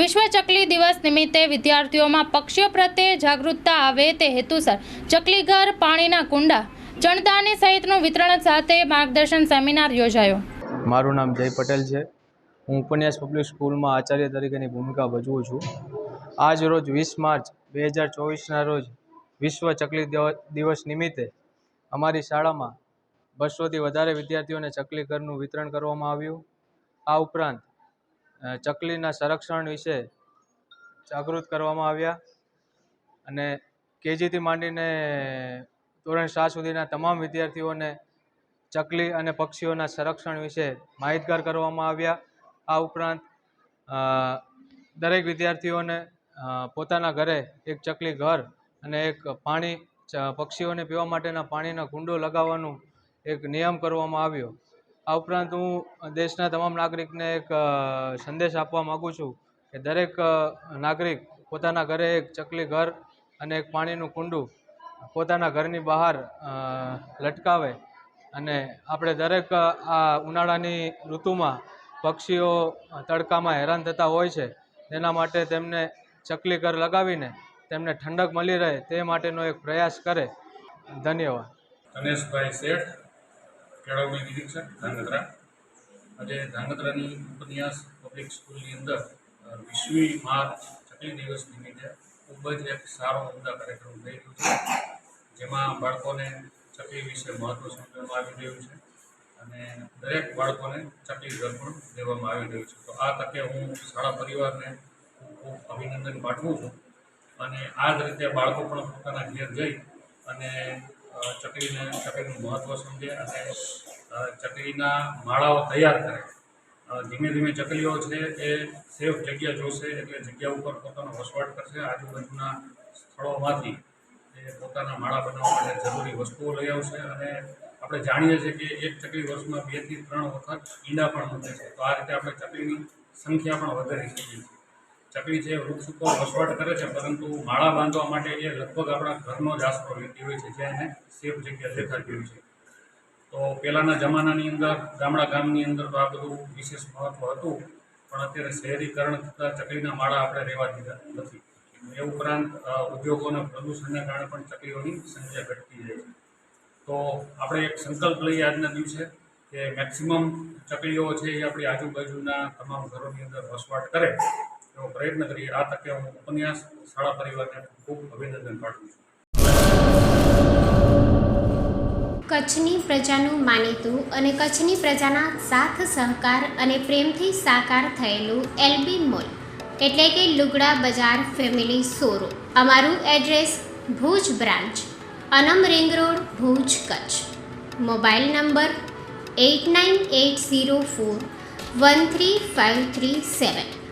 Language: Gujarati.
વિશ્વ ચકલી દિવસ નિમિત્તે વિદ્યાર્થીઓમાં પક્ષીઓ પ્રત્યે જાગૃતતા આવે તે હેતુસર ચકલીઘર પાણીના કુંડા ચણદાની સહિતનું વિતરણ સાથે માર્ગદર્શન સેમિનાર યોજાયો. મારું નામ જય પટેલ છે. હું ઉપન્યાસ પબ્લિક સ્કૂલમાં આચાર્ય તરીકેની ભૂમિકા ભજવું છું. આજ રોજ વીસ માર્ચ બે હજાર ચોવીસના રોજ વિશ્વ ચકલી દિવસ નિમિત્તે અમારી શાળામાં બસોથી વધારે વિદ્યાર્થીઓને ચકલી ઘરનું વિતરણ કરવામાં આવ્યું. આ ઉપરાંત ચકલીના સંરક્ષણ વિશે જાગૃત કરવામાં આવ્યા અને કેજીથી માંડીને ધોરણ સાત સુધીના તમામ વિદ્યાર્થીઓને ચકલી અને પક્ષીઓના સંરક્ષણ વિશે માહિતગાર કરવામાં આવ્યા. આ ઉપરાંત દરેક વિદ્યાર્થીઓને પોતાના ઘરે એક ચકલી ઘર અને એક પાણી પક્ષીઓને પીવા માટેના પાણીનો કુંડો લગાવવાનું એક નિયમ કરવામાં આવ્યો. આ ઉપરાંત હું દેશના તમામ નાગરિકને એક સંદેશ આપવા માગું છું કે દરેક નાગરિક પોતાના ઘરે એક ચકલી ઘર અને એક પાણીનું કુંડું પોતાના ઘરની બહાર લટકાવે અને આપણે દરેક આ ઉનાળાની ઋતુમાં પક્ષીઓ તડકામાં હેરાન થતા હોય છે, તેના માટે તેમને ચકલી ઘર લગાવીને તેમને ઠંડક મળી રહે તે માટેનો એક પ્રયાસ કરે. ધન્યવાદ. ગણેશભાઈ શેઠ. કેળવણી નિરીક્ષક ધાંગધ્રા આજે ધાંગધ્રાની ઉપન્યાસ પબ્લિક સ્કૂલની અંદર વીસમી માર્ચ ચકલી દિવસ નિમિત્તે ખૂબ જ એક સારો ઉમદા કાર્યક્રમ થઈ રહ્યો છે. જેમાં બાળકોને ચકલી વિશે મહત્ત્વ સમજવામાં આવી રહ્યું છે અને દરેક બાળકોને ચકલી ઘર પણ દેવામાં આવી રહ્યું છે. તો આ તકે હું શાળા પરિવારને ખૂબ અભિનંદન પાઠવું છું અને આ જ રીતે બાળકો પણ પોતાના ઘેર જઈ અને ચકલીને ચકલીનું મહત્ત્વ સમજે અને ચકલીના માળાઓ તૈયાર કરે. ધીમે ધીમે ચકલીઓ છે એ સેફ જગ્યા જોશે એટલે જગ્યા ઉપર પોતાનો વસવાટ કરશે. આજુબાજુના સ્થળોમાંથી એ પોતાના માળા બનાવવા માટે જરૂરી વસ્તુઓ લઈ આવશે અને આપણે જાણીએ છીએ કે એક ચકલી વર્ષમાં બેથી ત્રણ વખત ઈંડા પણ મૂકે છે. તો આ રીતે આપણે ચકલીની સંખ્યા પણ વધારી શકીએ છીએ. ચકલી છે, વૃક્ષ ઉપર વસવાટ કરે છે, પરંતુ માળા બાંધવા માટે એ લગભગ આપણા ઘરનો જ આશરો લેતી હોય છે જ્યાં એને સેફ જગ્યા દેખાતી હોય છે. તો પહેલાંના જમાનાની અંદર, ગામડા ગામની અંદર તો આ બધું વિશેષ મહત્ત્વ હતું, પણ અત્યારે શહેરીકરણ થતાં ચકલીના માળા આપણે રહેવા દીધા નથી. એ ઉપરાંત ઉદ્યોગોના ઉદ્યોગો પ્રદૂષણને કારણે પણ ચકલીઓની સંખ્યા ઘટતી જાય છે. તો આપણે એક સંકલ્પ લઈએ આજના દિવસે કે મેક્સિમમ ચકલીઓ છે એ આપણી આજુબાજુના તમામ ઘરોની અંદર વસવાટ કરે. એવો પ્રયત્ન કરીએ. આ તકે હું ઉપન્યાસ શાળા પરિવારને ખૂબ અભિનંદન પાઠવું છું. કચ્છની પ્રજાનું માનીતું અને કચ્છની પ્રજાના સાથ, સહકાર અને પ્રેમથી સાકાર થયેલું એલબી મોલ, એટલે કે લુગડા બજાર ફેમિલી સોરો અમારું address Bhuj branch, Anam ring road, Bhuj, Kutch. Mobile number eight nine eight zero four one three five three seven.